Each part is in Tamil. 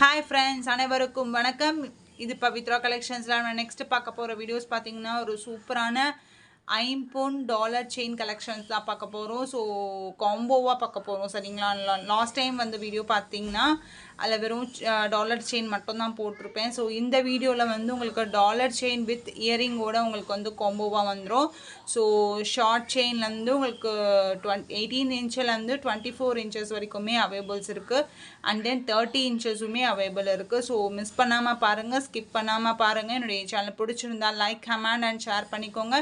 ஹாய் ஃப்ரெண்ட்ஸ் அனைவருக்கும் வணக்கம். இது பவித்ரா கலெக்ஷன்ஸில் நான் நெக்ஸ்ட் பார்க்க போகிற வீடியோஸ் பார்த்தீங்கன்னா ஒரு சூப்பரான ஐம்பொன் டாலர் செயின் கலெக்ஷன்ஸ் தான் பார்க்க போகிறோம் ஸோ காம்போவாக பார்க்க போகிறோம் சரிங்களா? லாஸ்ட் டைம் வந்து வீடியோ பார்த்தீங்கன்னா அதில் வெறும் டாலர் செயின் மட்டும்தான் போட்டிருப்பேன். ஸோ இந்த வீடியோவில் வந்து உங்களுக்கு டாலர் செயின் வித் இயரிங்கோட உங்களுக்கு வந்து கொம்போவாக வந்துடும் ஸோ ஷார்ட் செயின்லேருந்து உங்களுக்கு டுவெண்ட் எயிட்டீன் இன்ச்சிலேருந்து டுவெண்ட்டி ஃபோர் இன்ச்சஸ் வரைக்குமே அவைலபிள்ஸ் இருக்குது அண்ட் தென் தேர்ட்டி இன்ச்சஸுமே அவைலபிள் இருக்குது ஸோ மிஸ் பண்ணாமல் பாருங்கள் ஸ்கிப் பண்ணாமல் பாருங்கள் என்னுடைய சேனல் பிடிச்சிருந்தா லைக் கமெண்ட் அண்ட் ஷேர் பண்ணிக்கோங்க.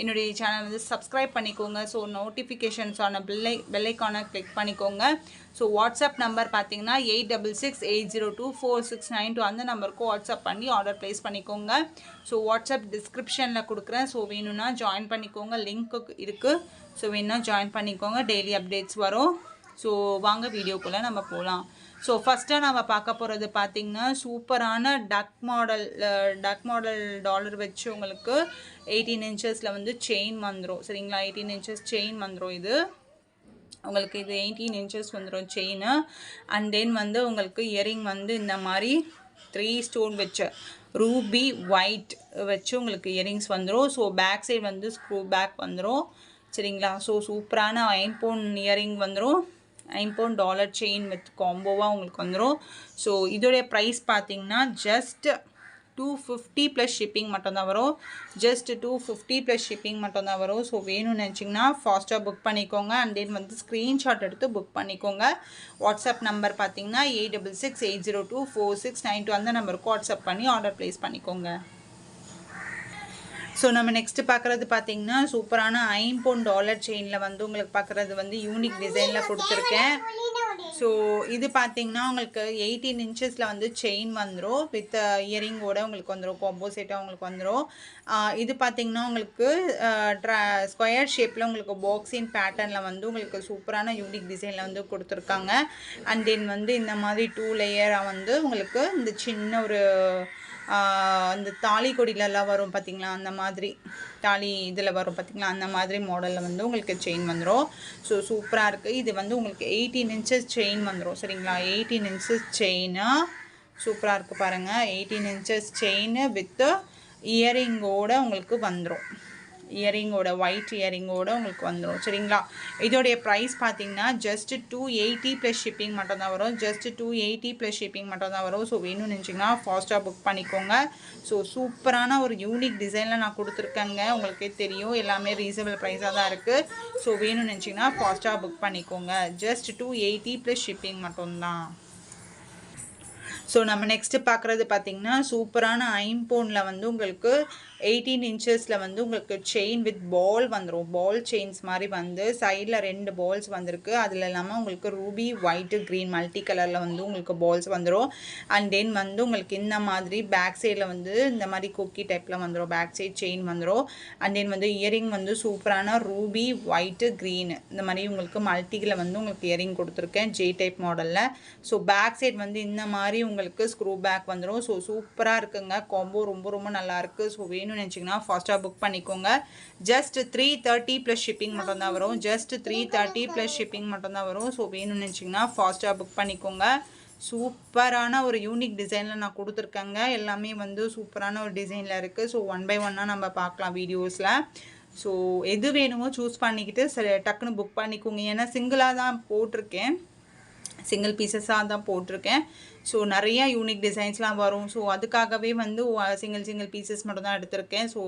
என்னுடைய சேனல் வந்து சப்ஸ்கிரைப் பண்ணிக்கோங்க. ஸோ நோட்டிஃபிகேஷன்ஸான பெல்லை பெல்லைக்கான கிளிக் பண்ணிக்கோங்க. ஸோ வாட்ஸ்அப் நம்பர் பார்த்தீங்கன்னா eight double six eight zero two four six nine two அந்த நம்பருக்கு வாட்ஸ்அப் பண்ணி ஆர்டர் ப்ளேஸ் பண்ணிக்கோங்க. ஸோ வாட்ஸ்அப் டிஸ்கிரிப்ஷனில் கொடுக்குறேன். ஸோ வேணும்னா ஜாயின் பண்ணிக்கோங்க. லிங்க் இருக்குது ஸோ வேணும்னா ஜாயின் பண்ணிக்கோங்க. டெய்லி அப்டேட்ஸ் வரும். ஸோ வாங்க வீடியோக்குள்ளே நம்ம போகலாம் ஸோ ஃபஸ்ட்டாக நம்ம பார்க்க போகிறது பார்த்திங்கன்னா சூப்பரான duck model duck model dollar வச்சு உங்களுக்கு எயிட்டீன் இன்ச்சஸில் வந்து செயின் வந்துடும் சரிங்களா? எயிட்டீன் இன்ச்சஸ் செயின் வந்துடும் இது. உங்களுக்கு இது எயிட்டீன் இன்ச்சஸ் வந்துடும் செயின் அண்ட் தென் வந்து உங்களுக்கு இயரிங் வந்து இந்த மாதிரி த்ரீ ஸ்டோன் வச்சு ரூபி ஒயிட் வச்சு உங்களுக்கு இயரிங்ஸ் வந்துடும் ஸோ பேக் சைடு வந்து ஸ்க்ரூ பேக் வந்துடும் சரிங்களா? ஸோ சூப்பரான ஐம்பவுன் இயரிங் வந்துடும் ஐம்பவுன் டாலர் செயின் வித் காம்போவாக உங்களுக்கு வந்துடும் ஸோ இதோடைய ப்ரைஸ் பார்த்தீங்கன்னா just two fifty plus shipping மட்டும்தான் வரும். Just two fifty plus shipping மட்டும்தான் வரும். ஸோ வேணும்னு நினச்சிங்கன்னா ஃபாஸ்ட்டாக புக் பண்ணிக்கோங்க. அண்ட் தென் வந்து ஸ்க்ரீன்ஷாட் எடுத்து புக் பண்ணிக்கோங்க. வாட்ஸ்அப் நம்பர் பார்த்தீங்கன்னா eight double six eight zero two four six nine two அந்த நம்பருக்கு வாட்ஸ்அப் பண்ணி ஆர்டர் ப்ளேஸ் பண்ணிக்கோங்க. ஸோ நம்ம நெக்ஸ்ட்டு பார்க்குறது பார்த்தீங்கன்னா சூப்பரான ஐம்பொன் டாலர் செயினில் வந்து உங்களுக்கு பார்க்குறது வந்து யூனிக் டிசைனில் கொடுத்துருக்கேன். ஸோ இது பார்த்தீங்கன்னா உங்களுக்கு எயிட்டீன் இன்ச்சஸில் வந்து செயின் வந்துடும் வித் இயரிங்கோட உங்களுக்கு வந்துடும் காம்போ செட்டாக உங்களுக்கு வந்துடும் uh, இது பார்த்தீங்கன்னா உங்களுக்கு ட்ரா ஸ்கொயர் ஷேப்பில் உங்களுக்கு பாக்ஸின் பேட்டர்னில் வந்து உங்களுக்கு சூப்பரான யூனிக் டிசைனில் வந்து கொடுத்துருக்காங்க. அண்ட் தென் வந்து இந்த மாதிரி டூ லேயராக வந்து உங்களுக்கு இந்த சின்ன ஒரு uh, அந்த தாலி கொடிலெல்லாம் வரும் பார்த்திங்களா அந்த மாதிரி. தாலி இதில் வரும் பார்த்திங்களா? அந்த மாதிரி மாடலில் வந்து உங்களுக்கு செயின் வந்துடும் ஸோ சூப்பராக இருக்குது இது வந்து உங்களுக்கு எயிட்டீன் இன்ச்சஸ் செயின் வந்துடும் சரிங்களா? எயிட்டீன் இன்ச்சஸ் செயினா சூப்பராக இருக்குது பாருங்கள் எயிட்டீன் இன்ச்சஸ் செயின் வித்து இயரிங்கோடு உங்களுக்கு வந்துடும் இயரிங்கோட ஒயிட் இயரிங்கோட உங்களுக்கு வந்துடும் சரிங்களா? இதோடைய ப்ரைஸ் பார்த்தீங்கன்னா just two eighty plus shipping மட்டும் தான் வரும். Just two eighty plus shipping மட்டும் தான் வரும். ஸோ வேணும்னு நினச்சிங்கன்னா ஃபாஸ்ட்டாக புக் பண்ணிக்கோங்க. ஸோ சூப்பரான ஒரு யூனிக் டிசைனில் நான் கொடுத்துருக்கேங்க. உங்களுக்கே தெரியும். எல்லாமே ரீசனபிள் ப்ரைஸாக தான் இருக்குது ஸோ வேணும்னு நினச்சிங்கன்னா ஃபாஸ்ட்டாக புக் பண்ணிக்கோங்க. Just two eighty plus shipping மட்டும்தான். ஸோ நம்ம நெக்ஸ்ட்டு பார்க்குறது பார்த்திங்கன்னா சூப்பரான ஐம்போனில் வந்து உங்களுக்கு எயிட்டீன் இன்ச்சஸில் வந்து உங்களுக்கு செயின் வித் பால் வந்துடும் பால் செயின்ஸ் மாதிரி வந்து சைடில் ரெண்டு பால்ஸ் வந்திருக்கு. அதில் இல்லாமல் உங்களுக்கு ரூபி ஒயிட்டு க்ரீன் மல்டி கலரில் வந்து உங்களுக்கு பால்ஸ் வந்துடும் அண்ட் தென் வந்து உங்களுக்கு இந்த மாதிரி பேக் சைடில் வந்து இந்த மாதிரி குக்கி டைப்பில் வந்துடும் பேக் சைட் செயின் வந்துடும் அண்ட் தென் வந்து இயரிங் வந்து சூப்பரான ரூபி ஒயிட்டு க்ரீன் இந்த மாதிரி உங்களுக்கு மல்டிகில் வந்து உங்களுக்கு இயரிங் கொடுத்துருக்கேன் ஜே டைப் மாடலில் ஸோ பேக் சைட் வந்து இந்த மாதிரி உங்களுக்கு உங்களுக்கு ஸ்க்ரூ பேக் வந்துடும் ஸோ சூப்பராக இருக்குங்க. காம்போ ரொம்ப ரொம்ப நல்லாயிருக்கு. ஸோ வேணும்னு நினச்சிங்கன்னா ஃபாஸ்ட்டாக புக் பண்ணிக்கோங்க. Just three thirty plus shipping மட்டும்தான் வரும். Just three thirty plus shipping மட்டும்தான் வரும். ஸோ வேணும்னு நினச்சிங்கன்னா ஃபாஸ்ட்டாக புக் பண்ணிக்கோங்க. சூப்பரான ஒரு யூனிக் டிசைனில் நான் கொடுத்துருக்கேங்க. எல்லாமே வந்து சூப்பரான ஒரு டிசைனில் இருக்குது ஸோ ஒன் பை ஒன்னாக நம்ம பார்க்கலாம் வீடியோஸில் ஸோ எது வேணுமோ சூஸ் பண்ணிக்கிட்டு சரி டக்குன்னு புக் பண்ணிக்கோங்க. ஏன்னா சிங்கிளாக தான் போட்டிருக்கேன். சிங்கிள் பீசஸாக தான் போட்டிருக்கேன். ஸோ நிறையா யூனிக் டிசைன்ஸ்லாம் வரும். ஸோ அதுக்காகவே வந்து சிங்கிள் சிங்கிள் பீசஸ் மட்டும் தான் எடுத்திருக்கேன். ஸோ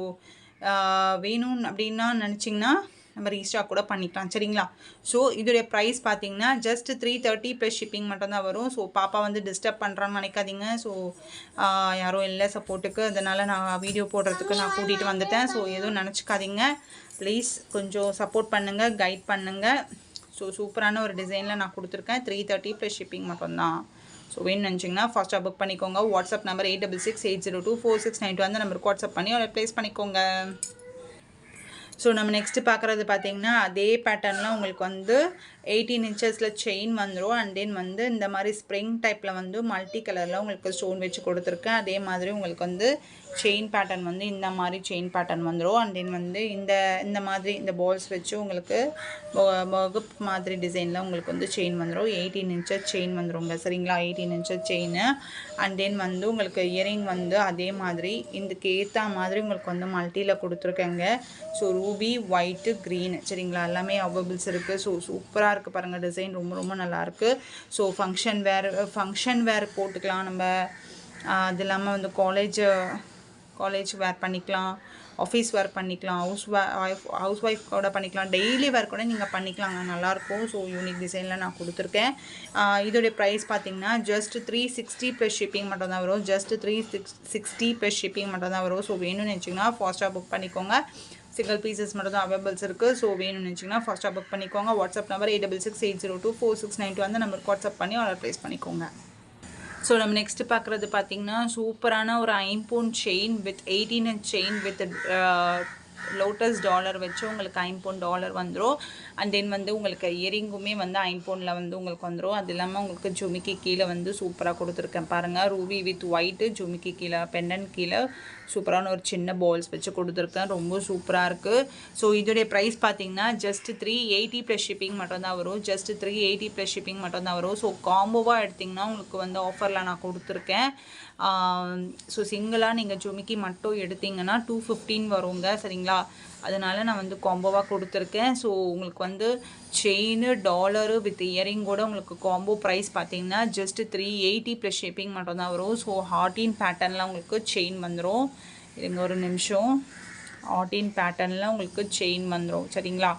வேணும் அப்படின்னா நினச்சிங்கன்னா நம்ம ரீஸ்டாக் கூட பண்ணிக்கலாம். சரிங்களா? ஸோ இதோடைய ப்ரைஸ் பார்த்தீங்கன்னா just three thirty plus shipping மட்டும்தான் வரும். ஸோ பாப்பா வந்து டிஸ்டர்ப் பண்ணுறான்னு நினைக்காதீங்க. ஸோ யாரும் இல்லை சப்போர்ட்டுக்கு அதனால் நான் வீடியோ போடுறதுக்கு நான் கூட்டிகிட்டு வந்துட்டேன். ஸோ எதுவும் நினச்சிக்காதீங்க. ப்ளீஸ் கொஞ்சம் சப்போர்ட் பண்ணுங்கள் கைட் பண்ணுங்கள் ஸோ சூப்பரான ஒரு டிசைனில் நான் கொடுத்துருக்கேன். த்ரீ தேர்ட்டி ப்ளஸ் ஷிப்பிங் மட்டும்தான். ஸோ வேணும் நினச்சிங்கன்னா ஃபஸ்ட்டாக புக் பண்ணிக்கோங்க. WhatsApp number eight double six eight zero two four six nine two அந்த நம்பருக்கு வாட்ஸ்அப் பண்ணி அதை ப்ளேஸ் பண்ணிக்கோங்க. ஸோ நம்ம நெக்ஸ்ட்டு பார்க்குறது பார்த்தீங்கன்னா அதே பேட்டர்னில் உங்களுக்கு வந்து எயிட்டீன் இன்ச்சஸில் செயின் வந்துடும் அண்ட் தென் வந்து இந்த மாதிரி ஸ்ப்ரிங் டைப்பில் வந்து மல்டி கலரில் உங்களுக்கு ஸ்டோன் வச்சு கொடுத்துருக்கேன். அதே மாதிரி உங்களுக்கு வந்து செயின் பேட்டர்ன் வந்து இந்த மாதிரி செயின் பேட்டர்ன் வந்துடும் அண்ட் தென் வந்து இந்த இந்த மாதிரி இந்த பால்ஸ் வச்சு உங்களுக்கு வகுப் மாதிரி டிசைனில் உங்களுக்கு வந்து செயின் வந்துடும் எயிட்டீன் இன்ச்சஸ் செயின் வந்துருங்க. சரிங்களா? Eighteen inches chain and then வந்து உங்களுக்கு இயரிங் வந்து அதே மாதிரி இதுக்கு ஏற்ற மாதிரி உங்களுக்கு வந்து மல்டியில் கொடுத்துருக்கேங்க. ஸோ ரூபி ஒயிட்டு க்ரீன் சரிங்களா? எல்லாமே அவைபிள்ஸ் இருக்குது ஸோ சூப்பராக இருக்குது பாருங்கள் டிசைன் ரொம்ப ரொம்ப நல்லாயிருக்கு so function wear function wear போட்டுக்கலாம் நம்ம. அது இல்லாமல் வந்து காலேஜ் காலேஜ் வேர் பண்ணிக்கலாம் ஆஃபீஸ் வேர் பண்ணிக்கலாம் ஹவுஸ் ஒய்ஃப் ஹவுஸ் ஒய்ஃப் கூட பண்ணிக்கலாம். டெய்லி வேர் கூட நீங்கள் பண்ணிக்கலாங்க நல்லாயிருக்கும். ஸோ யூனிக் டிசைனில் நான் கொடுத்துருக்கேன். இதோடைய ப்ரைஸ் பார்த்தீங்கன்னா just three sixty plus shipping மட்டும் தான் வரும். Just three six sixty plus shipping மட்டும் தான் வரும். ஸோ வேணும்னு நினச்சிங்கன்னா ஃபாஸ்ட்டாக புக் பண்ணிக்கோங்க. சிங்கிள் பீசஸ் மட்டும் தான் அவைபிள்ஸ் இருக்குது ஸோ வேணும்னு நினச்சிங்கன்னா ஃபஸ்ட்டாக புக் பண்ணிக்கோங்க. WhatsApp number eight double six eight zero two four six nine two அந்த நம்பருக்கு வாட்ஸ்அப் பண்ணி ஆர்டர் ப்ளேஸ் பண்ணிக்கோங்க. ஸோ நம்ம நெக்ஸ்ட் பார்க்குறது பார்த்தீங்கன்னா சூப்பரான ஒரு ஐம்பூன் chain with eighteen inch chain with lotus dollar வச்சு உங்களுக்கு ஐம்பூன் டாலர் வந்துடும் அண்ட் தென் வந்து உங்களுக்கு இயரிங்குமே வந்து ஐம்பொனில் வந்து உங்களுக்கு வந்துடும் அது இல்லாமல் உங்களுக்கு ஜுமிக்கி கீழே வந்து சூப்பராக கொடுத்துருக்கேன். பாருங்கள் ரூபி வித் ஒயிட்டு ஜுமிக்கி கீழே பெண்டன் கீழே சூப்பரான ஒரு சின்ன பால்ஸ் வச்சு கொடுத்துருக்கேன். ரொம்ப சூப்பராக இருக்குது ஸோ இதோடைய ப்ரைஸ் பார்த்தீங்கன்னா just three eighty plus shipping மட்டும் தான் வரும். Just three eighty plus shipping மட்டும் தான் வரும். ஸோ காம்போவாக எடுத்திங்கன்னா உங்களுக்கு வந்து ஆஃபரில் நான் கொடுத்துருக்கேன். ஸோ சிங்கிளாக நீங்கள் ஜுமிக்கி மட்டும் எடுத்தீங்கன்னா டூ ஃபிஃப்டீன் வருங்க. சரிங்களா? அதனால நான் வந்து காம்போவாக கொடுத்துருக்கேன். ஸோ உங்களுக்கு வந்து செயின் டாலரு வித் இயரிங்கோட உங்களுக்கு காம்போ ப்ரைஸ் பார்த்தீங்கன்னா just three eighty plus shipping மட்டும் தான் வரும் ஸோ ஹார்டின் பேட்டர்னில் உங்களுக்கு செயின் வந்துடும் இருங்க ஒரு நிமிஷம். ஆட்டின் பேட்டர்னில் உங்களுக்கு செயின் வந்துடும் சரிங்களா?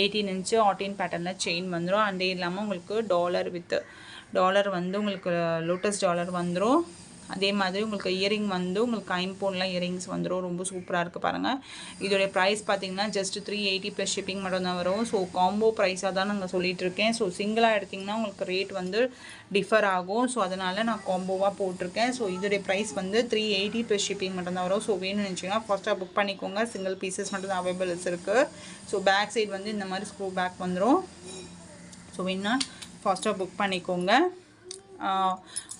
எயிட்டீன் இன்ச்சு ஆட்டின் பேட்டர்னில் செயின் வந்துடும் அண்டே இல்லாமல் உங்களுக்கு டாலர் வித் டாலர் வந்து உங்களுக்கு லோட்டஸ் டாலர் வந்துடும் அதே மாதிரி உங்களுக்கு இயரிங் வந்து உங்களுக்கு ஐம்போன்லாம் இயரிங்ஸ் வந்துடும் ரொம்ப சூப்பராக இருக்குது பாருங்கள் இதோடைய ப்ரைஸ் பார்த்தீங்கன்னா just three eighty plus shipping மட்டும் தான் வரும். ஸோ காம்போ ப்ரைஸாக தான் நாங்கள் சொல்லிகிட்டு இருக்கேன். ஸோ சிங்கிளாக எடுத்திங்கன்னா உங்களுக்கு ரேட் வந்து டிஃபர் ஆகும். ஸோ அதனால் நான் காம்போவாக போட்டிருக்கேன். ஸோ இதோடைய ப்ரைஸ் வந்து த்ரீ எயிட்டி ப்ளஸ் ஷிப்பிங் மட்டும் தான் வரும். ஸோ வேணும்னு நினச்சிங்கன்னா ஃபஸ்ட்டாக புக் பண்ணிக்கோங்க. சிங்கிள் பீசஸ் மட்டும் தான் அவைபிள்ஸ் இருக்குது ஸோ பேக் சைடு வந்து இந்த மாதிரி ஸ்க்ரூ பேக் வந்துடும் ஸோ வேணா ஃபாஸ்ட்டாக புக் பண்ணிக்கோங்க.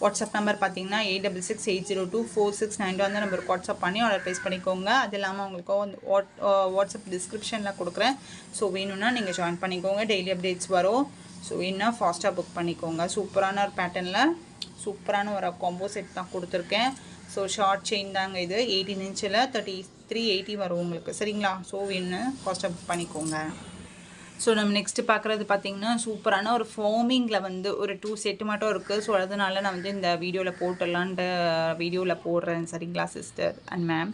வாட்ஸ்அப் நம்பர் பார்த்தீங்கன்னா eight double six eight zero two four six nine அந்த நம்பருக்கு வாட்ஸ்அப் பண்ணி ஆர்டர் ப்ளேஸ் பண்ணிக்கோங்க. அது இல்லாமல் உங்களுக்கு வந்து வாட் வாட்ஸ்அப் டிஸ்கிரிப்ஷனில் கொடுக்குறேன். ஸோ வேணும்னா நீங்கள் ஜாயின் பண்ணிக்கோங்க. டெய்லி அப்டேட்ஸ் வரும். ஸோ வேணும்னா ஃபாஸ்ட்டாக புக் பண்ணிக்கோங்க. சூப்பரான ஒரு பேட்டர்னில் சூப்பரான ஒரு காம்போ செட் தான் கொடுத்துருக்கேன். ஸோ ஷார்ட் செயின் தாங்க இது. எயிட்டீன் இன்ச்சில் தேர்ட்டி த்ரீ எயிட்டி வரும் உங்களுக்கு. சரிங்களா? ஸோ வேணும்னு ஃபாஸ்ட்டாக புக் பண்ணிக்கோங்க. ஸோ நம்ம நெக்ஸ்ட்டு பார்க்குறது பார்த்தீங்கன்னா சூப்பரான ஒரு ஃபோமிங்கில் வந்து ஒரு டூ செட்டு மட்டும் இருக்குது ஸோ அதனால நான் வந்து இந்த வீடியோவில் போட்டுடலான்ட்டு வீடியோவில் போடுறேன். சரிங்களா சிஸ்டர் அண்ட் மேம்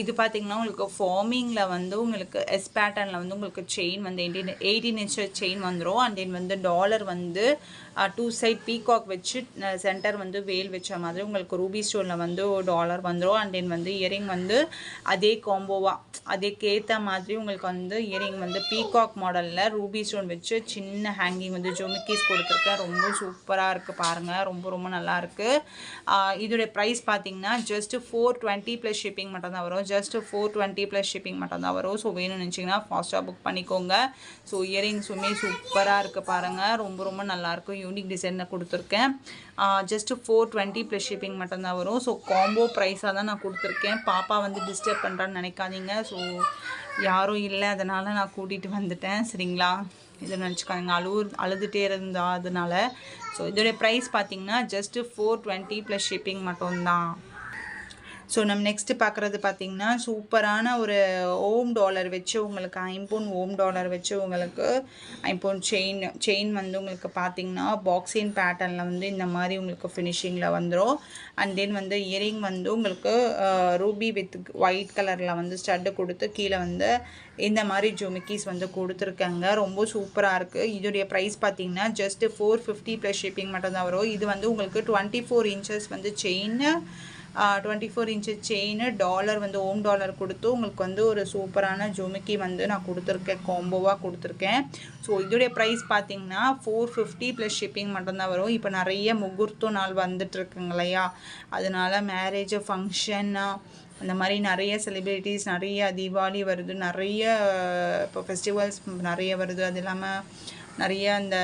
இது பார்த்தீங்கன்னா உங்களுக்கு ஃபார்மிங்கில் வந்து உங்களுக்கு எஸ் பேட்டர்னில் வந்து உங்களுக்கு செயின் வந்து எயிட்டீன் எயிட்டீன் இன்ச் செயின் வந்துடும் அண்ட் தென் வந்து டாலர் வந்து டூ சைட் பீகாக் வச்சு சென்டர் வந்து வேல் வச்ச மாதிரி உங்களுக்கு ரூபி ஸ்டோனில் வந்து டாலர் வந்துடும் அண்ட் தென் வந்து இயரிங் வந்து அதே காம்போவாக அதேக்கேற்ற மாதிரி உங்களுக்கு வந்து இயரிங் வந்து பீகாக் மாடலில் ரூபி ஸ்டோன் வச்சு சின்ன ஹேங்கிங் வந்து ஜொமிக்கிஸ் கொடுத்துருக்கேன். ரொம்ப சூப்பராக இருக்குது பாருங்கள் ரொம்ப ரொம்ப நல்லாயிருக்கு இதோடைய ப்ரைஸ் பார்த்தீங்கன்னா just four twenty plus shipping மட்டும்தான் வரும். Just four twenty plus shipping மட்டும் தான் வரும். ஸோ வேணும்னு நினச்சிங்கன்னா ஃபாஸ்ட்டாக புக் பண்ணிக்கோங்க. ஸோ இயரிங்ஸுமே சூப்பராக இருக்குது பாருங்கள் ரொம்ப ரொம்ப நல்லாயிருக்கும் யூனிக் டிசைனில் கொடுத்துருக்கேன். Just four twenty plus shipping மட்டும்தான் வரும். ஸோ காம்போ ப்ரைஸாக தான் நான் கொடுத்துருக்கேன். பாப்பா வந்து டிஸ்டர்ப் பண்ணுறான்னு நினைக்காதீங்க. ஸோ யாரும் இல்லை. அதனால் நான் கூட்டிகிட்டு வந்துட்டேன். சரிங்களா? இதை நினச்சிக்காங்க அழு அழுதுகிட்டே இருந்தா அதனால. ஸோ இதோடைய ப்ரைஸ் பார்த்தீங்கன்னா just four twenty plus shipping மட்டும்தான். ஸோ நம்ம நெக்ஸ்ட்டு பார்க்குறது பார்த்தீங்கன்னா சூப்பரான ஒரு ஓம் டாலர் வச்சு உங்களுக்கு ஐம்பொன் ஓம் டாலர் வச்சு உங்களுக்கு ஐம்பொன் செயின் செயின் வந்து உங்களுக்கு பார்த்தீங்கன்னா பாக்ஸின் பேட்டர்னில் வந்து இந்த மாதிரி உங்களுக்கு ஃபினிஷிங்கில் வந்துடும் அண்ட் தென் வந்து இயரிங் வந்து உங்களுக்கு ரூபி வித் ஒயிட் கலரில் வந்து ஸ்டட்டு கொடுத்து கீழே வந்து இந்த மாதிரி ஜுமிக்கிஸ் வந்து கொடுத்துருக்காங்க. ரொம்ப சூப்பராக இருக்குது இதோடைய ப்ரைஸ் பார்த்தீங்கன்னா just four fifty plus shipping மட்டும் தான் வரும். இது வந்து உங்களுக்கு டுவெண்ட்டி ஃபோர் இன்ச்சஸ் வந்து chain twenty four inch chain dollar வந்து ஓம் டாலர் கொடுத்து உங்களுக்கு வந்து ஒரு சூப்பரான ஜுமிக்கி வந்து நான் கொடுத்துருக்கேன் காம்போவாக கொடுத்துருக்கேன். ஸோ இதோடைய ப்ரைஸ் பார்த்தீங்கன்னா ஃபோர் ஃபிஃப்டி ப்ளஸ் ஷிப்பிங் மட்டும்தான் வரும். இப்போ நிறைய முகூர்த்தம் நாள் வந்துட்டுருக்குங்க இல்லையா? அதனால மேரேஜ் ஃபங்க்ஷன்னா அந்த மாதிரி நிறைய செலிப்ரிட்டிஸ் நிறைய தீபாவளி வருது நிறைய இப்போ ஃபெஸ்டிவல்ஸ் நிறைய வருது. அது இல்லாமல் நிறைய அந்த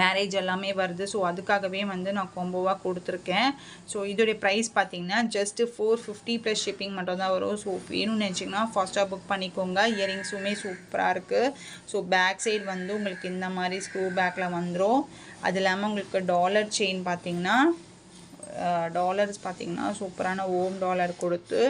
மேரேஜ் எல்லாமே வருது. ஸோ அதுக்காகவே வந்து நான் கொம்போவாக கொடுத்துருக்கேன். ஸோ இதோடைய ப்ரைஸ் பார்த்தீங்கன்னா just four fifty plus shipping மட்டும் தான் வரும். ஸோ வேணும்னு நினச்சிங்கன்னா ஃபாஸ்ட்டாக புக் பண்ணிக்கோங்க. இயரிங்ஸுமே சூப்பராக இருக்குது ஸோ பேக் சைடு வந்து உங்களுக்கு இந்த மாதிரி ஸ்க்ரூ பேக்கில் வந்துடும் அது இல்லாமல் உங்களுக்கு டாலர் செயின் பார்த்தீங்கன்னா டாலர்ஸ் பார்த்தீங்கன்னா சூப்பரான ஓம் டாலர் கொடுத்து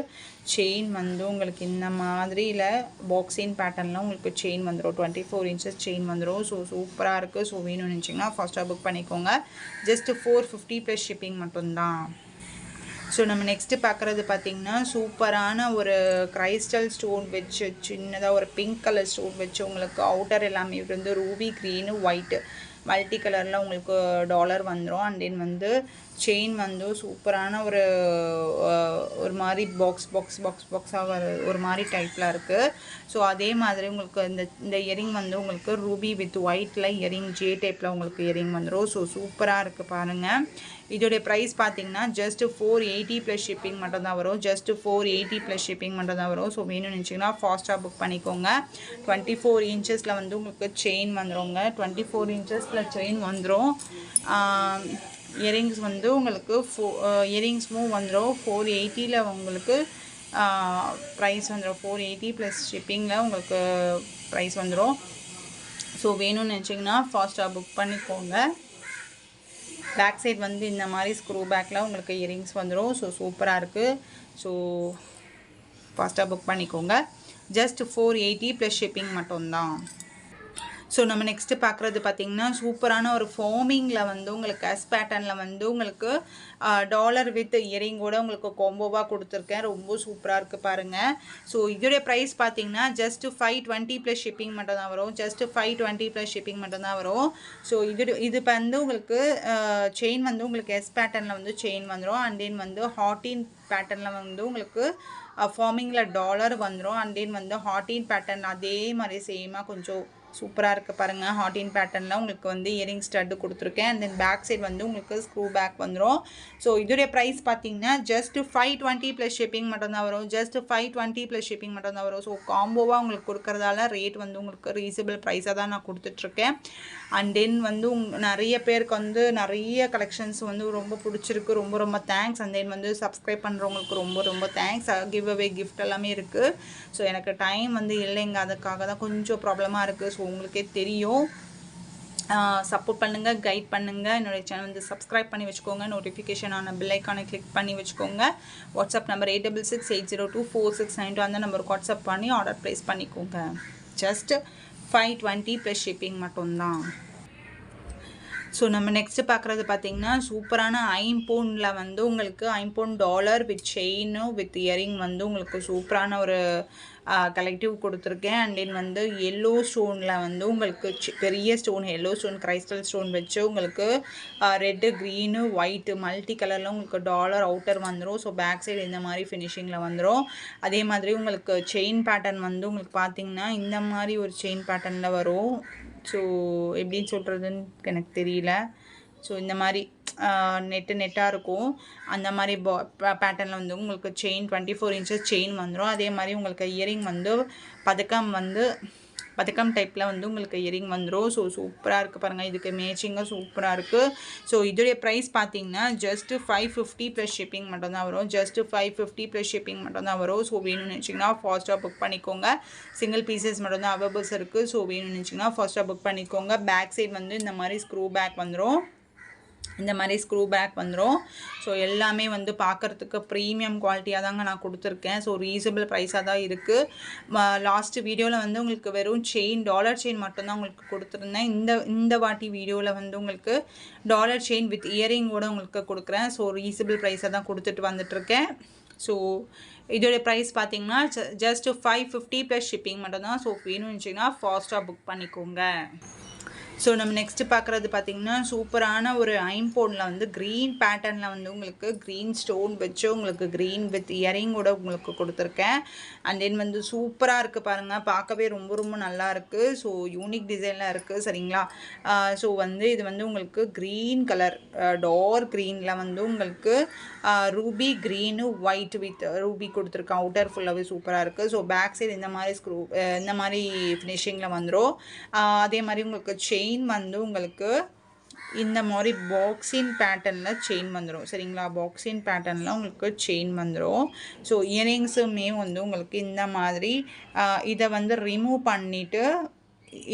செயின் வந்து உங்களுக்கு இந்த மாதிரியில் பாக்ஸின் பேட்டர்னில் உங்களுக்கு செயின் வந்துடும் டுவெண்ட்டி ஃபோர் இன்ச்சஸ் செயின் வந்துடும் ஸோ சூப்பராக இருக்குது ஸோ வேணும்னு நினச்சிங்கன்னா ஃபஸ்ட்டாக புக் பண்ணிக்கோங்க. Just four fifty plus shipping மட்டும்தான். ஸோ நம்ம நெக்ஸ்ட்டு பார்க்குறது பார்த்திங்கன்னா சூப்பரான ஒரு கிரைஸ்டல் ஸ்டோன் வச்சு சின்னதாக ஒரு பிங்க் கலர் ஸ்டோன் வச்சு உங்களுக்கு அவுட்டர் எல்லாமே வந்து ரூபி க்ரீனு ஒயிட்டு மல்டி கலரில் உங்களுக்கு டாலர் வந்துடும் அண்ட் தென் வந்து செயின் வந்து சூப்பரான ஒரு ஒரு மாதிரி பாக்ஸ் பாக்ஸ் பாக்ஸ் பாக்ஸாக வர ஒரு மாதிரி டைப்பில் இருக்குது ஸோ அதே மாதிரி உங்களுக்கு இந்த இந்த இயரிங் வந்து உங்களுக்கு ரூபி வித் ஒயிட்டில் இயரிங் ஜே டைப்பில் உங்களுக்கு இயரிங் வந்துடும் ஸோ சூப்பராக இருக்குது பாருங்கள் இதோடைய ப்ரைஸ் பார்த்தீங்கன்னா just four eighty plus shipping மட்டும் தான் வரும். Just four eighty plus shipping மட்டும் தான் வரும். ஸோ வேணும்னு நினச்சிங்கன்னா ஃபாஸ்ட்டாக புக் பண்ணிக்கோங்க. டுவெண்ட்டி ஃபோர் இன்ச்சஸில் வந்து உங்களுக்கு செயின் வந்துடுங்க டுவெண்ட்டி ஃபோர் இன்ச்சஸில் செயின் வந்துடும் இயரிங்ஸ் வந்து உங்களுக்கு ஃபோ இயரிங்ஸ்மும் வந்துடும் ஃபோர் எயிட்டியில் உங்களுக்கு ப்ரைஸ் வந்துடும் ஃபோர் எயிட்டி ப்ளஸ் ஷிப்பிங்கில் உங்களுக்கு ப்ரைஸ் வந்துடும் ஸோ வேணும்னு நினச்சிங்கன்னா ஃபாஸ்ட்டாக புக் பண்ணிக்கோங்க. பேக் சைட் வந்து இந்த மாதிரி ஸ்க்ரூ பேக்கில் உங்களுக்கு இயரிங்ஸ் வந்துடும் ஸோ சூப்பராக இருக்குது ஸோ ஃபாஸ்ட்டாக புக் பண்ணிக்கோங்க. Just four eighty plus shipping மட்டும்தான். ஸோ நம்ம நெக்ஸ்ட்டு பார்க்குறது பார்த்திங்கன்னா சூப்பரான ஒரு ஃபோமிங்கில் வந்து உங்களுக்கு எஸ் பேட்டர்னில் வந்து உங்களுக்கு டாலர் வித் இயரிங் கூட உங்களுக்கு கொம்போவாக கொடுத்துருக்கேன். ரொம்ப சூப்பராக இருக்குது பாருங்கள் ஸோ இதோடைய ப்ரைஸ் பார்த்தீங்கன்னா just five twenty plus shipping மட்டும் தான் வரும். Just five twenty plus shipping மட்டும் தான் வரும். ஸோ இது இது இப்போ வந்து உங்களுக்கு செயின் வந்து உங்களுக்கு எஸ் பேட்டர்னில் வந்து செயின் வந்துடும் அண்ட் தென் வந்து ஹாட்டின் பேட்டர்னில் வந்து உங்களுக்கு ஃபார்மிங்கில் டாலர் வந்துடும் அண்ட் தென் வந்து ஹாட்டின் பேட்டர்ன் அதே மாதிரி சேமாக கொஞ்சம் சூப்பராக இருக்குது பாருங்கள் ஹாட்டின் பேட்டர்னில் உங்களுக்கு வந்து இயரிங் ஸ்டட்டு கொடுத்துருக்கேன். அண்ட் தென் பேக் சைட் வந்து உங்களுக்கு ஸ்க்ரூ பேக் வந்துடும் ஸோ இதோடைய ப்ரைஸ் பார்த்தீங்கன்னா just five twenty plus shipping மட்டும்தான் வரும். Just five twenty plus shipping மட்டும்தான் வரும். ஸோ காம்போவாக உங்களுக்கு கொடுக்குறதால ரேட் வந்து உங்களுக்கு ரீசனபிள் ப்ரைஸாக தான் நான் கொடுத்துட்ருக்கேன். அண்ட் தென் வந்து உங் நிறைய பேருக்கு வந்து நிறைய கலெக்ஷன்ஸ் வந்து ரொம்ப பிடிச்சிருக்கு. ரொம்ப ரொம்ப தேங்க்ஸ் அண்ட் தென் வந்து சப்ஸ்கிரைப் பண்ணுறவங்களுக்கு ரொம்ப ரொம்ப தேங்க்ஸ் கிவ் அவே கிஃப்ட் எல்லாமே இருக்குது ஸோ எனக்கு டைம் வந்து இல்லைங்க. அதுக்காக தான் கொஞ்சம் ப்ராப்ளமாக இருக்குது ஸோ உங்களுக்கே தெரியும். சப்போர்ட் பண்ணுங்கள் கைட் பண்ணுங்கள் என்னுடைய சேனல் வந்து சப்ஸ்கிரைப் பண்ணி வச்சுக்கோங்க. நோட்டிஃபிகேஷன் ஆன பில்லைக்கானை கிளிக் பண்ணி வச்சுக்கோங்க. WhatsApp number eight double six eight zero two four six nine two அந்த நம்பருக்கு வாட்ஸ்அப் பண்ணி ஆர்டர் ப்ளேஸ் பண்ணிக்கோங்க. Just five twenty plus shipping மட்டும்தான். ஸோ நம்ம நெக்ஸ்ட்டு பார்க்குறது பார்த்தீங்கன்னா சூப்பரான ஐம்போனில் வந்து உங்களுக்கு ஐம்போன் டாலர் வித் செயினும் வித் இயரிங் வந்து உங்களுக்கு சூப்பரான ஒரு கலெக்டிவ் கொடுத்துருக்கேன். அண்ட் தென் வந்து எல்லோ ஸ்டோனில் வந்து உங்களுக்கு பெரிய stone yellow stone crystal stone வச்சு உங்களுக்கு ரெட்டு க்ரீனு ஒயிட்டு மல்டி கலரில் உங்களுக்கு டாலர் அவுட்டர் வந்துடும் ஸோ பேக் சைடு இந்த மாதிரி ஃபினிஷிங்கில் வந்துடும் அதே மாதிரி உங்களுக்கு செயின் பேட்டர்ன் வந்து உங்களுக்கு பார்த்தீங்கன்னா இந்த மாதிரி ஒரு செயின் பேட்டர்னில் வரும். ஸோ எப்படின்னு சொல்கிறதுன்னு எனக்கு தெரியல. ஸோ இந்த மாதிரி நெட்டு நெட்டாக இருக்கும். அந்த மாதிரி பா பேட்டர்னில் வந்து உங்களுக்கு chain twenty four inches chain வந்துடும் அதே மாதிரி உங்களுக்கு இயரிங் வந்து பதக்கம் வந்து பதக்கம் டைப்பில் வந்து உங்களுக்கு இயரிங் வந்துடும் ஸோ சூப்பராக இருக்குது பாருங்கள் இதுக்கு மேட்சிங்காக சூப்பராக இருக்குது ஸோ இதோடைய ப்ரைஸ் பார்த்தீங்கன்னா just five fifty plus shipping மட்டும்தான் வரும். Just five fifty plus shipping மட்டும் தான் வரும். ஸோ வேணும்னு நினச்சிங்கன்னா ஃபாஸ்ட்டாக புக் பண்ணிக்கோங்க. சிங்கிள் பீசஸ் மட்டும்தான் அவைபிள்ஸ் இருக்குது ஸோ வேணும்னு நினச்சிங்கன்னா ஃபாஸ்ட்டாக புக் பண்ணிக்கோங்க. பேக் சைட் வந்து இந்த மாதிரி ஸ்க்ரூ பேக் வந்துடும் இந்த மாதிரி ஸ்க்ரூ பேக் வந்துடும் ஸோ எல்லாமே வந்து பார்க்குறதுக்கு ப்ரீமியம் குவாலிட்டியாக தாங்க நான் கொடுத்துருக்கேன். ஸோ ரீசனபிள் ப்ரைஸாக தான் இருக்குது லாஸ்ட் வீடியோவில் வந்து உங்களுக்கு வெறும் செயின் டாலர் செயின் மட்டும்தான் உங்களுக்கு கொடுத்துருந்தேன். இந்த இந்த வாட்டி வீடியோவில் வந்து உங்களுக்கு டாலர் செயின் வித் இயரிங்கோடு உங்களுக்கு கொடுக்குறேன். ஸோ ரீசனபிள் ப்ரைஸாக தான் கொடுத்துட்டு வந்துட்ருக்கேன் ஸோ இதோடைய ப்ரைஸ் பார்த்தீங்கன்னா just five fifty plus shipping மட்டும்தான் ஸோ வேணும்னு வச்சிங்கன்னா ஃபாஸ்ட்டாக புக் பண்ணிக்கோங்க. ஸோ நம்ம நெக்ஸ்ட்டு பார்க்குறது பார்த்திங்கன்னா சூப்பரான ஒரு ஐம்போனில் வந்து க்ரீன் பேட்டர்னில் வந்து உங்களுக்கு க்ரீன் ஸ்டோன் வச்சு உங்களுக்கு க்ரீன் வித் இயரிங்கோட உங்களுக்கு கொடுத்துருக்கேன். அண்ட் தென் வந்து சூப்பராக இருக்குது பாருங்கள் பார்க்கவே ரொம்ப ரொம்ப நல்லா இருக்குது ஸோ யூனிக் டிசைனில் இருக்குது சரிங்களா? ஸோ வந்து இது வந்து உங்களுக்கு க்ரீன் கலர் டோர் க்ரீனில் வந்து உங்களுக்கு ruby green white with ruby கொடுத்துருக்கேன். அவுட்டர் ஃபுல்லாகவே சூப்பராக இருக்குது ஸோ பேக் சைடு இந்த மாதிரி ஸ்க்ரூ இந்த மாதிரி ஃபினிஷிங்கில் வந்துடும் அதே மாதிரி உங்களுக்கு செயின் வந்து உங்களுக்கு இந்த மாதிரி பாக்ஸின் பேட்டர்னில் செயின் வந்துடும் சரிங்களா? பாக்ஸின் பேட்டர்னில் உங்களுக்கு செயின் வந்துடும் ஸோ இயரிங்ஸுமே வந்து உங்களுக்கு இந்த மாதிரி இதை வந்து ரிமூவ் பண்ணிவிட்டு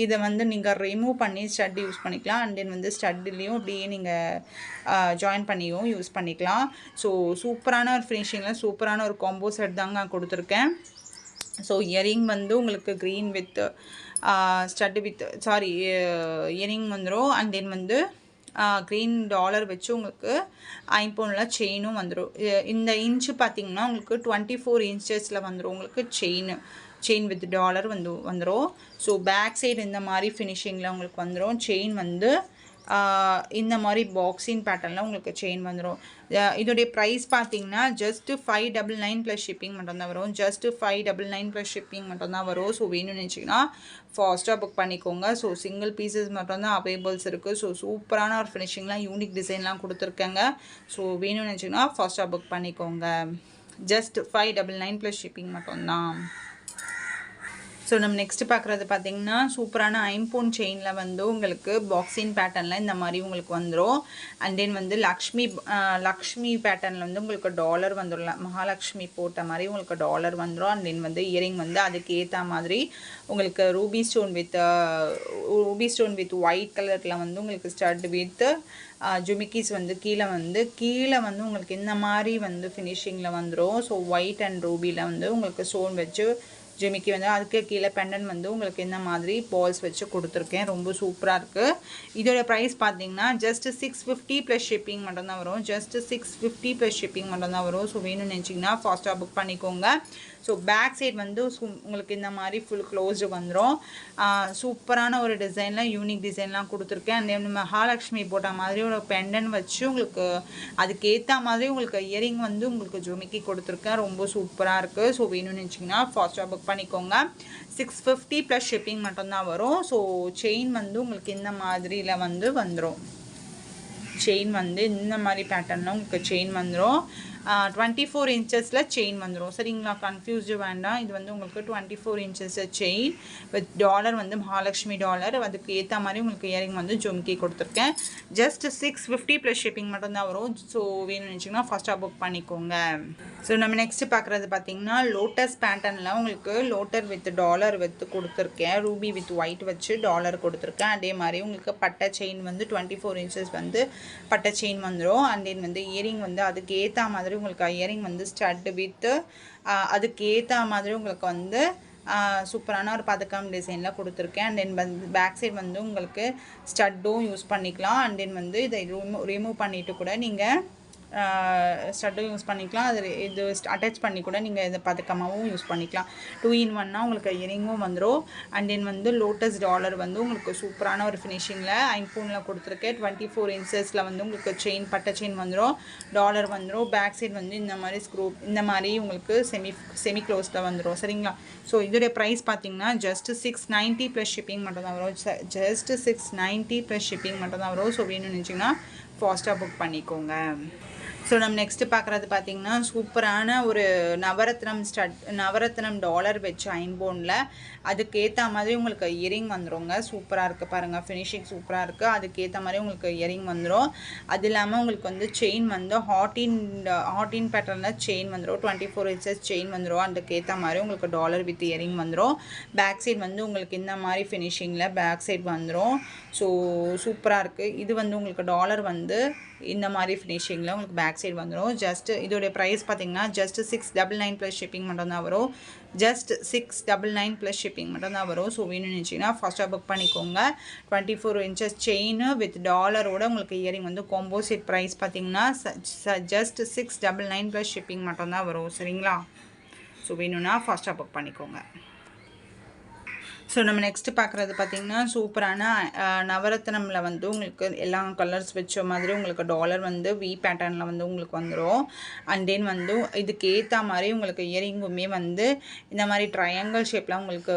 இதை வந்து நீங்கள் ரிமூவ் பண்ணி ஸ்டட் யூஸ் பண்ணிக்கலாம். அண்ட் தென் வந்து ஸ்டட்லேயும் அப்படியே நீங்கள் ஜாயின் பண்ணியும் யூஸ் பண்ணிக்கலாம். ஸோ சூப்பரான ஒரு ஃபினிஷிங்கில் சூப்பரான ஒரு காம்போ செட் தாங்க நான் கொடுத்துருக்கேன். ஸோ இயரிங் வந்து உங்களுக்கு க்ரீன் வித் ஸ்டட்டு வித் சாரி இயரிங் வந்துடும் அண்ட் தென் வந்து க்ரீன் டாலர் வச்சு உங்களுக்கு ஐம்பொனில் செயினும் வந்துடும் இந்த இன்ச்சு பார்த்தீங்கன்னா உங்களுக்கு டுவெண்ட்டி ஃபோர் இன்ச்சஸில் வந்துடும் உங்களுக்கு செயின் செயின் வித் டாலர் வந்து வந்துடும் ஸோ பேக் சைடு இந்த மாதிரி ஃபினிஷிங்கில் உங்களுக்கு வந்துடும் செயின் வந்து இந்த மாதிரி பாக்ஸின் பேட்டர்னில் உங்களுக்கு செயின் வந்துடும் இதோடைய ப்ரைஸ் பார்த்தீங்கன்னா just five double nine plus shipping மட்டும்தான் வரும். Just five double nine plus shipping மட்டும்தான் வரும். ஸோ வேணும்னு நினச்சிங்கன்னா ஃபாஸ்ட்டாக புக் பண்ணிக்கோங்க. ஸோ சிங்கிள் பீசஸ் மட்டும்தான் அவைலபிள்ஸ் இருக்குது ஸோ சூப்பரான ஒரு ஃபினிஷிங்லாம் யூனிக் டிசைன்லாம் கொடுத்துருக்கேங்க. ஸோ வேணும்னு நினச்சிங்கன்னா ஃபாஸ்ட்டாக புக் பண்ணிக்கோங்க. Just five double nine plus shipping மட்டும்தான். ஸோ நம்ம நெக்ஸ்ட் பார்க்குறது பார்த்தீங்கன்னா சூப்பரான ஐம்போன் செயினில் வந்து உங்களுக்கு பாக்ஸின் பேட்டர்னில் இந்த மாதிரி உங்களுக்கு வந்துடும் அண்ட் தென் வந்து லக்ஷ்மி லக்ஷ்மி பேட்டர்னில் வந்து உங்களுக்கு டாலர் வந்துடும் மகாலட்சுமி போட்ட மாதிரி உங்களுக்கு டாலர் வந்துடும் அண்ட் தென் வந்து இயரிங் வந்து அதுக்கு ஏற்ற மாதிரி உங்களுக்கு ruby stone with ruby stone with white கலரில் வந்து உங்களுக்கு ஸ்டட் வித் ஜுமிக்கிஸ் வந்து கீழே வந்து கீழே வந்து உங்களுக்கு இந்த மாதிரி வந்து ஃபினிஷிங்கில் வந்துடும் ஸோ ஒயிட் அண்ட் ரூபியில் வந்து உங்களுக்கு ஸ்டோன் வச்சு ஜிமிக்கி வந்து அதுக்கு கீழே பெண்டன் வந்து உங்களுக்கு இந்த மாதிரி பால்ஸ் வச்சு கொடுத்துருக்கேன். ரொம்ப சூப்பராக இருக்குது இதோட ப்ரைஸ் பார்த்தீங்கன்னா just six fifty plus shipping மட்டும்தான் வரும். Just six fifty plus shipping மட்டும்தான் வரும். ஸோ வேணும்னு நினச்சிங்கன்னா ஃபாஸ்ட்டாக புக் பண்ணிக்கோங்க. ஸோ பேக் சைட் வந்து உங்களுக்கு இந்த மாதிரி ஃபுல் க்ளோஸ்டு வந்துடும் சூப்பரான ஒரு டிசைனில் யூனிக் டிசைன்லாம் கொடுத்துருக்கேன். அந்த மகாலட்சுமி போட்ட மாதிரி ஒரு பெண்டன் வச்சு உங்களுக்கு அதுக்கேற்ற மாதிரி உங்களுக்கு இயரிங் வந்து உங்களுக்கு ஜுமிக்கி கொடுத்துருக்கேன். ரொம்ப சூப்பராக இருக்குது ஸோ வேணும்னு வச்சிங்கன்னா ஃபாஸ்ட்டாக புக் பண்ணிக்கோங்க. சிக்ஸ் ஃபிஃப்டி ப்ளஸ் ஷிப்பிங் மட்டும்தான் வரும். ஸோ செயின் வந்து உங்களுக்கு இந்த மாதிரியில் வந்து வந்துடும் செயின் வந்து இந்த மாதிரி பேட்டர்னில் உங்களுக்கு செயின் வந்துடும் டுவெண்ட்டி ஃபோர் இன்ச்சஸில் செயின் வந்துடும் சரிங்களா? கன்ஃபியூஸ்டு வேண்டாம். இது வந்து உங்களுக்கு twenty four inches chain with dollar வந்து மகாலட்சுமி டாலர் அதுக்கு ஏற்ற மாதிரி உங்களுக்கு இயரிங் வந்து ஜும்கி கொடுத்துருக்கேன். Just six fifty plus shipping மட்டும்தான் வரும். ஸோ வேணும்னு நினச்சிங்கன்னா ஃபஸ்ட்டாக புக் பண்ணிக்கோங்க. ஸோ நம்ம நெக்ஸ்ட் பார்க்குறது பார்த்தீங்கன்னா லோட்டஸ் பேட்டர்னில் உங்களுக்கு லோட்டர் வித் டாலர் வித் கொடுத்துருக்கேன். ரூபி வித் ஒயிட் வச்சு டாலர் கொடுத்துருக்கேன். அதே மாதிரி உங்களுக்கு பட்டை செயின் வந்து டுவெண்ட்டி ஃபோர் இன்ச்சஸ் வந்து பட்டை செயின் வந்துடும் அண்ட் தென் வந்து இயரிங் வந்து அதுக்கு ஏற்ற மாதிரி உங்களுக்கு இயரிங் வந்து ஸ்டட்டு வித்து அதுக்கேற்ற மாதிரி உங்களுக்கு வந்து சூப்பரான ஒரு பதக்கம் டிசைனில் கொடுத்துருக்கேன். அண்ட் தென் வந்து பேக் சைட் வந்து உங்களுக்கு ஸ்டட்டும் யூஸ் பண்ணிக்கலாம். அண்ட் தென் வந்து இதை ரிமூவ் ரிமூவ் பண்ணிவிட்டு கூட நீங்கள் ஸ்டட்டும் யூஸ் பண்ணிக்கலாம். அது இது அட்டாச் பண்ணி கூட நீங்கள் இதை பதக்கமாகவும் யூஸ் பண்ணிக்கலாம். டூ இன் ஒன்னா உங்களுக்கு இயரிங்கும் வந்துடும் அண்ட் தென் வந்து லோட்டஸ் டாலர் வந்து உங்களுக்கு சூப்பரான ஒரு ஃபினிஷிங்கில் ஐஃபோனில் கொடுத்துருக்கேன் டுவெண்ட்டி ஃபோர் இன்ச்சஸில் வந்து உங்களுக்கு செயின் பட்டை செயின் வந்துடும் டாலர் வந்துடும் பேக் சைட் வந்து இந்த மாதிரி ஸ்க்ரூ இந்த மாதிரி உங்களுக்கு செமி செமி க்ளோஸில் வந்துடும் சரிங்களா? ஸோ இதோடைய ப்ரைஸ் பார்த்தீங்கன்னா just six ninety plus shipping மட்டும் தான் வரும். Just six ninety plus shipping மட்டும் தான் வரும். ஸோ வேணும்னு நினச்சிங்கன்னா ஃபாஸ்ட்டாக புக் பண்ணிக்கோங்க. ஸோ நம்ம நெக்ஸ்ட்டு பார்க்குறது பார்த்தீங்கன்னா சூப்பரான ஒரு நவரத்னம் ஸ்டட் நவரத்னம் டாலர் வச்சு ஐன்போனில் அதுக்கேற்ற மாதிரி உங்களுக்கு இயரிங் வந்துடுங்க சூப்பராக இருக்குது பாருங்கள் ஃபினிஷிங் சூப்பராக இருக்குது அதுக்கேற்ற மாதிரி உங்களுக்கு இயரிங் வந்துடும் அது இல்லாமல் உங்களுக்கு வந்து செயின் வந்து ஹாட்டின் ஹாட்டின் பேட்டர்னில் செயின் வந்துடும் டுவெண்ட்டி ஃபோர் இன்ச்சஸ் செயின் வந்துடும் அதுக்கேற்ற மாதிரி உங்களுக்கு டாலர் வித் இயரிங் வந்துடும் பேக் சைட் வந்து உங்களுக்கு இந்த மாதிரி ஃபினிஷிங்கில் பேக் சைட் வந்துடும் ஸோ சூப்பராக இருக்குது இது வந்து உங்களுக்கு டாலர் வந்து இந்த மாதிரி ஃபினிஷிங்கில் உங்களுக்கு பேக் சைடு வந்துடும் ஜஸ்ட் இதோடைய ப்ரைஸ் பார்த்தீங்கன்னா just six double nine plus shipping மட்டும் தான் வரும். Just six double nine plus shipping மட்டும் தான் வரும். ஸோ வேணும்னு நினச்சிங்கன்னா ஃபஸ்ட்டாக புக் பண்ணிக்கோங்க. Twenty four inches chain with டாலரோட உங்களுக்கு இயரிங் வந்து காம்போசிட் ப்ரைஸ் பார்த்தீங்கன்னா just six double nine plus shipping மட்டும் தான் வரும். சரிங்களா? ஸோ வேணும்னா ஃபாஸ்ட்டாக புக் பண்ணிக்கோங்க. ஸோ நம்ம நெக்ஸ்ட்டு பார்க்குறது பார்த்திங்கன்னா சூப்பரான நவரத்னமில் வந்து உங்களுக்கு எல்லா கலர்ஸ் வச்ச மாதிரி உங்களுக்கு டாலர் வந்து வி பேட்டர்னில் வந்து உங்களுக்கு வந்துடும் அண்ட் தென் வந்து இதுக்கு ஏற்ற மாதிரி உங்களுக்கு இயரிங்குமே வந்து இந்த மாதிரி ட்ரையாங்கிள் ஷேப்பில் உங்களுக்கு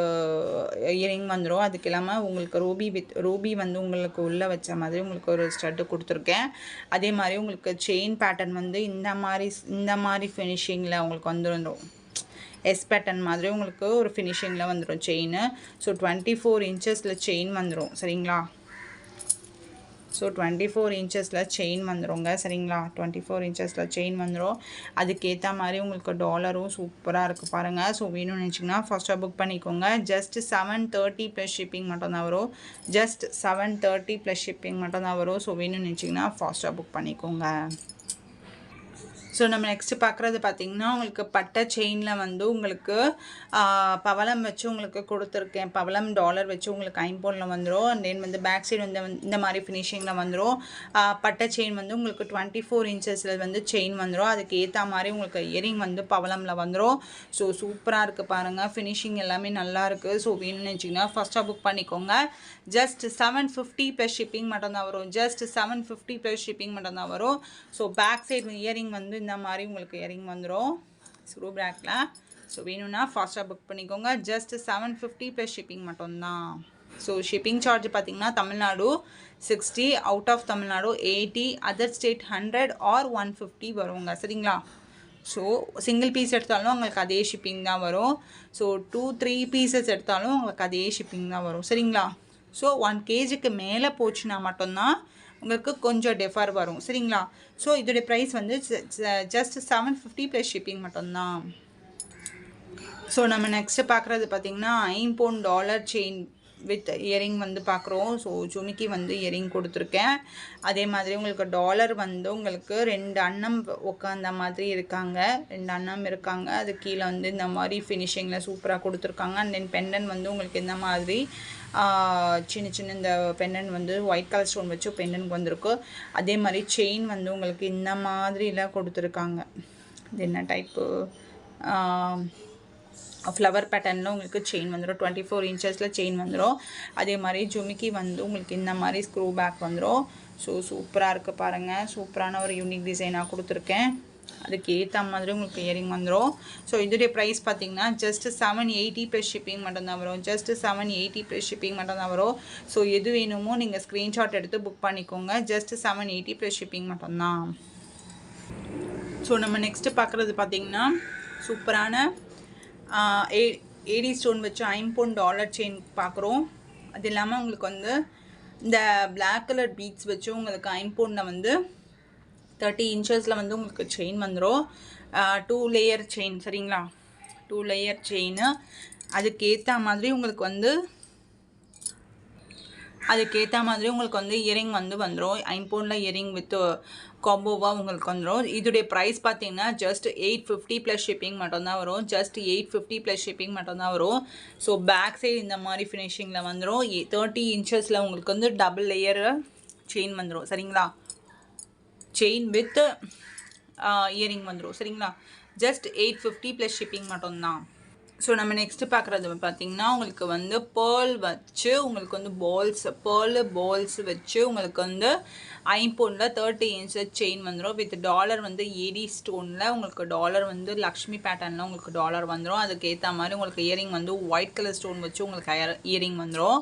இயரிங் வந்துடும் அதுக்கு இல்லாமல் உங்களுக்கு ரூபி வித் ரூபி வந்து உங்களுக்கு உள்ளே வச்ச மாதிரி உங்களுக்கு ஒரு ஸ்டட்டு கொடுத்துருக்கேன். அதே மாதிரி உங்களுக்கு செயின் பேட்டர்ன் வந்து இந்த மாதிரி இந்த மாதிரி ஃபினிஷிங்கில் உங்களுக்கு வந்துடும் எஸ் பேட்டன் மாதிரி உங்களுக்கு ஒரு ஃபினிஷிங்கில் வந்துடும் செயின் ஸோ டுவெண்ட்டி ஃபோர் இன்ச்சஸில் செயின் வந்துடும் சரிங்களா? ஸோ டுவெண்ட்டி ஃபோர் இன்ச்சஸில் செயின் வந்துருங்க. சரிங்களா? டுவெண்ட்டி ஃபோர் இன்ச்சஸில் செயின் வந்துடும் அதுக்கேற்ற மாதிரி உங்களுக்கு டாலரும் சூப்பராக இருக்குது பாருங்கள் ஸோ வேணும்னு நினச்சிங்கன்னா ஃபஸ்ட்டாக புக் பண்ணிக்கோங்க. Just seven thirty plus shipping மட்டும்தான் வரும். Just seven thirty plus shipping மட்டும்தான் வரும். ஸோ வேணும்னு நினச்சிங்கன்னா ஃபாஸ்ட்டாக புக் பண்ணிக்கோங்க. ஸோ நம்ம நெக்ஸ்ட்டு பார்க்குறது பார்த்திங்கன்னா உங்களுக்கு பட்டை செயினில் வந்து உங்களுக்கு பவளம் வச்சு உங்களுக்கு கொடுத்துருக்கேன். பவளம் டாலர் வச்சு உங்களுக்கு ஐம்பொனில் வந்துடும் அண்ட் தென் வந்து பேக் சைடு வந்து வந்து இந்த மாதிரி ஃபினிஷிங்கில் வந்துடும் பட்டை செயின் வந்து உங்களுக்கு டுவெண்ட்டி ஃபோர் இன்ச்சஸில் வந்து செயின் வந்துடும் அதுக்கு ஏற்ற மாதிரி உங்களுக்கு இயரிங் வந்து பவளமில் வந்துடும் ஸோ சூப்பராக இருக்குது பாருங்கள் ஃபினிஷிங் எல்லாமே நல்லா இருக்குது ஸோ வேணும்னு வச்சிங்கன்னா ஃபஸ்ட்டாக புக் பண்ணிக்கோங்க. Just seven fifty plus shipping மட்டும்தான் வரும். Just seven fifty plus shipping மட்டும்தான் வரும். ஸோ பேக் சைடு இயரிங் வந்து இந்த மாதிரி உங்களுக்கு இயரிங் வந்துடும் ஸ்க்ரூ பிராக்கில் ஸோ வேணும்னா ஃபாஸ்ட்டாக புக் பண்ணிக்கோங்க. Just seven fifty plus shipping மட்டும்தான். ஸோ ஷிப்பிங் சார்ஜ் பார்த்தீங்கன்னா Tamil Nadu sixty out of Tamil Nadu eighty other state hundred or one fifty வருங்க. சரிங்களா? ஸோ சிங்கிள் பீஸ் எடுத்தாலும் உங்களுக்கு அதே ஷிப்பிங் தான் வரும். ஸோ டூ த்ரீ பீசஸ் எடுத்தாலும் உங்களுக்கு அதே ஷிப்பிங் தான் வரும். சரிங்களா? ஸோ ஒன் கேஜிக்கு மேலே போச்சுன்னா மட்டும்தான் உங்களுக்கு கொஞ்சம் டெஃபர் வரும். சரிங்களா? ஸோ இதோடைய ப்ரைஸ் வந்து just seven fifty plus shipping மட்டும்தான். ஸோ நம்ம நெக்ஸ்ட்டு பார்க்குறது பார்த்திங்கன்னா ஐம்போன் டாலர் செயின் வித் இயரிங் வந்து பார்க்குறோம் ஸோ ஜுமிக்கி வந்து இயரிங் கொடுத்துருக்கேன். அதே மாதிரி உங்களுக்கு டாலர் வந்து உங்களுக்கு ரெண்டு அன்னம் உட்காந்த மாதிரி இருக்காங்க. ரெண்டு அன்னம் இருக்காங்க. அது கீழே வந்து இந்த மாதிரி ஃபினிஷிங்கில் சூப்பராக கொடுத்துருக்காங்க. அண்ட் தென் பெண்டன் வந்து உங்களுக்கு இந்த மாதிரி சின்ன சின்ன இந்த பெண்டன் வந்து ஒயிட் கலர் ஸ்டோன் வச்சு பெண்டனுக்கு வந்திருக்கு. அதே மாதிரி செயின் வந்து உங்களுக்கு இந்த மாதிரிலாம் கொடுத்துருக்காங்க. இது என்ன டைப்பு ஃப்ளவர் பேட்டர்னில் உங்களுக்கு செயின் வந்துடும் டுவெண்ட்டி ஃபோர் இன்ச்சஸில் செயின் வந்துடும் அதே மாதிரி ஜுமிக்கி வந்து உங்களுக்கு இந்த மாதிரி ஸ்க்ரூ பேக் வந்துடும் ஸோ சூப்பராக இருக்குது பாருங்கள் சூப்பரான ஒரு யூனிக் டிசைனாக கொடுத்துருக்கேன். அதுக்கு ஏற்ற மாதிரி உங்களுக்கு இயரிங் வந்துடும் ஸோ இதோடைய ப்ரைஸ் பார்த்தீங்கன்னா just seven eighty plus shipping மட்டும்தான் வரும். Just seven eighty plus shipping மட்டும்தான் வரும். ஸோ எது வேணுமோ நீங்கள் ஸ்க்ரீன்ஷாட் எடுத்து புக் பண்ணிக்கோங்க. Just seven eighty plus shipping மட்டும்தான். ஸோ நம்ம நெக்ஸ்ட்டு பார்க்குறது பார்த்தீங்கன்னா சூப்பரான ஏ ஏடி ஸ்டோன் வச்சு ஐம்பொன் டாலர் செயின் பார்க்குறோம் அது இல்லாமல் உங்களுக்கு வந்து இந்த பிளாக் கலர் பீட்ஸ் வச்சு உங்களுக்கு ஐம்பொனில் வந்து தேர்ட்டி இன்ச்சஸில் வந்து உங்களுக்கு செயின் வந்துடும் டூ லேயர் செயின் சரிங்களா? டூ லேயர் செயின் அதுக்கேற்ற மாதிரி உங்களுக்கு வந்து அதுக்கேற்ற மாதிரி உங்களுக்கு வந்து இயரிங் வந்து வந்துடும் ஐம்பொனில் இயரிங் வித் காம்போவாக உங்களுக்கு வந்துடும் இதோடைய ப்ரைஸ் பார்த்தீங்கன்னா just eight fifty plus shipping மட்டும்தான் வரும். Just eight fifty plus shipping மட்டும்தான் வரும். ஸோ பேக் சைடு இந்த மாதிரி ஃபினிஷிங்கில் வந்துடும் தேர்ட்டி இன்ச்சஸில் உங்களுக்கு வந்து டபுள் லேயர் செயின் வந்துடும் சரிங்களா? செயின் வித் இயரிங் வந்துடும் சரிங்களா? Just eight fifty plus shipping மட்டும்தான். ஸோ நம்ம நெக்ஸ்ட்டு பார்க்குறது பார்த்தீங்கன்னா உங்களுக்கு வந்து பேர்ல் வச்சு உங்களுக்கு வந்து பால்ஸ் பேர்லு பால்ஸ் வச்சு உங்களுக்கு வந்து ஐம்பொனில் தேர்ட்டி இன்ச் செயின் வந்துடும் வித் டாலர் வந்து ஏடி ஸ்டோனில் உங்களுக்கு டாலர் வந்து லக்ஷ்மி பேட்டர்னில் உங்களுக்கு டாலர் வந்துடும் அதுக்கேற்ற மாதிரி உங்களுக்கு இயரிங் வந்து ஒயிட் கலர் ஸ்டோன் வச்சு உங்களுக்கு இயரிங் வந்துடும்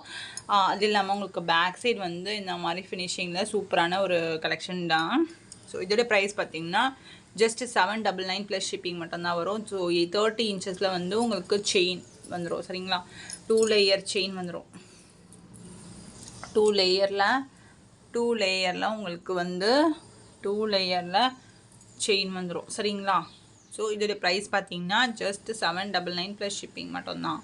அது இல்லாமல் உங்களுக்கு பேக் சைடு வந்து இந்த மாதிரி ஃபினிஷிங்கில் சூப்பரான ஒரு கலெக்ஷன் தான். ஸோ இதோட ப்ரைஸ் பார்த்தீங்கன்னா just seven double nine plus shipping மட்டும்தான் வரும். ஸோ தேர்ட்டி இன்ச்சஸில் வந்து உங்களுக்கு செயின் வந்துடும் சரிங்களா? டூ லேயர் செயின் வந்துடும் டூ லேயரில் டூ லேயரில் உங்களுக்கு வந்து டூ லேயரில் செயின் வந்துடும் சரிங்களா? ஸோ இதோடைய ப்ரைஸ் பார்த்தீங்கன்னா just seven double nine plus shipping மட்டும்தான்.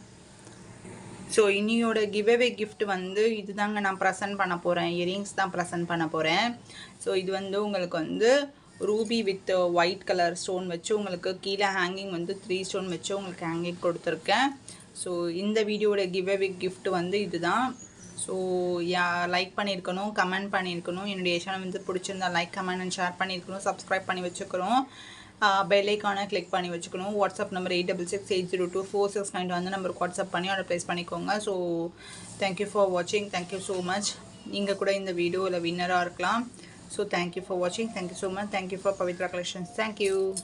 ஸோ இன்னியோட கிவ்அவே கிஃப்ட் வந்து இதுதாங்க நான் ப்ரெசென்ட் பண்ண போகிறேன் இயரிங்ஸ் தான் ப்ரெசென்ட் பண்ண போகிறேன் ஸோ இது வந்து உங்களுக்கு வந்து ruby with white colour stone வச்சு உங்களுக்கு கீழே ஹேங்கிங் வந்து த்ரீ ஸ்டோன் வச்சு உங்களுக்கு ஹேங்கிங் கொடுத்துருக்கேன். ஸோ இந்த வீடியோட கிவ்அவே கிஃப்ட் வந்து இதுதான். ஸோ யா லைக் பண்ணியிருக்கணும் கமெண்ட் பண்ணியிருக்கணும். என்னுடைய சேனல் வந்து பிடிச்சிருந்தா லைக் கமெண்ட் அண்ட் ஷேர் பண்ணியிருக்கணும். சப்ஸ்கிரைப் பண்ணி வச்சுக்கிறோம். பெல்லைக்கானை கிளிக் பண்ணி வச்சுக்கணும். WhatsApp number eight double six eight zero two four six nine வந்து நம்பருக்கு வாட்ஸ்அப் பண்ணி ஆர்டர் ப்ளேஸ் பண்ணிக்கோங்க. ஸோ தேங்க்யூ ஃபார் வாட்சிங் தேங்க்யூ ஸோ மச் நீங்கள் கூட இந்த வீடியோவில் வின்னராக இருக்கலாம். so thank you for watching. Thank you so much. Thank you for pavitra collections. Thank you.